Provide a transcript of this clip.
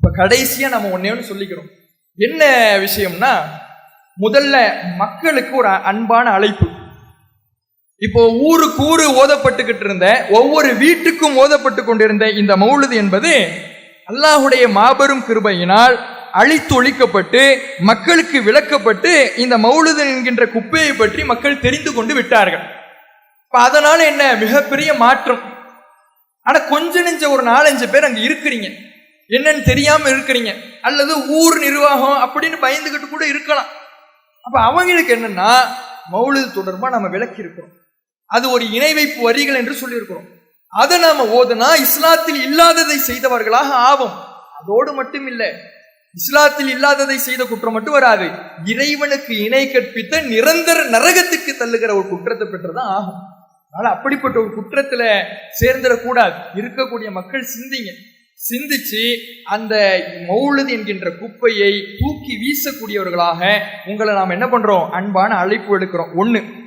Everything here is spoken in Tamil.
இப்போ கடைசியாக நம்ம ஒன்றே ஒன்று சொல்லிக்கிறோம். என்ன விஷயம்னா முதல்ல மக்களுக்கு ஒரு அன்பான அழைப்பு. இப்போ ஊருக்கு ஊரு ஓதப்பட்டுக்கிட்டு இருந்த ஒவ்வொரு வீட்டுக்கும் ஓதப்பட்டு கொண்டிருந்த இந்த மௌலுது என்பது அல்லாஹுடைய மாபெரும் கிருபையினால் அழித்து ஒழிக்கப்பட்டு மக்களுக்கு விளக்கப்பட்டு இந்த மௌலுது என்கின்ற குப்பையை பற்றி மக்கள் தெரிந்து கொண்டு விட்டார்கள். இப்போ அதனால என்ன? மிகப்பெரிய மாற்றம். ஆனால் கொஞ்ச நெஞ்ச ஒரு நாலஞ்சு பேர் அங்கே இருக்கிறீங்க. என்னன்னு தெரியாம இருக்கிறீங்க. அல்லது ஊர் நிர்வாகம் அப்படின்னு பயந்துகிட்டு கூட இருக்கலாம். அப்ப அவங்களுக்கு என்னன்னா மௌலு தொடர்பா நம்ம விளக்கி இருக்கிறோம் அது ஒரு இணை வைப்பு வரிகள் என்று சொல்லியிருக்கிறோம். அதை நாம ஓதுனா இஸ்லாத்தில் இல்லாததை செய்தவர்களாக ஆவோம். அதோடு மட்டும் இல்லை இஸ்லாத்தில் இல்லாததை செய்த குற்றம் மட்டும் வராது. இறைவனுக்கு இணை கற்பித்த நிரந்தர நரகத்துக்கு தள்ளுகிற ஒரு குற்றத்தை பெற்றுதான் ஆகும். அதனால அப்படிப்பட்ட ஒரு குற்றத்துல சேர்ந்துடக்கூடாது. இருக்கக்கூடிய மக்கள் சிந்திங்க. சிந்திச்சு அந்த மௌலுது என்கின்ற குப்பையை தூக்கி வீசக்கூடியவர்களாக உங்களை நாம் என்ன பண்றோம்? அன்பான அழைப்பு எடுக்கிறோம். ஒன்று